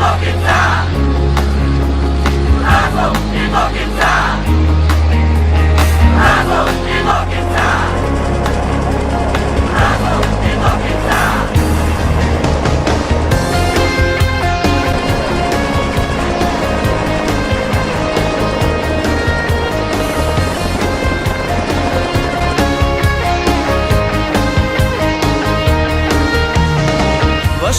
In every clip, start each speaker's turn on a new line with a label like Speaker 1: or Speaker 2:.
Speaker 1: до кінця. Разом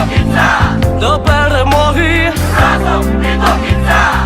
Speaker 2: до кінця, до перемоги разом і до кінця.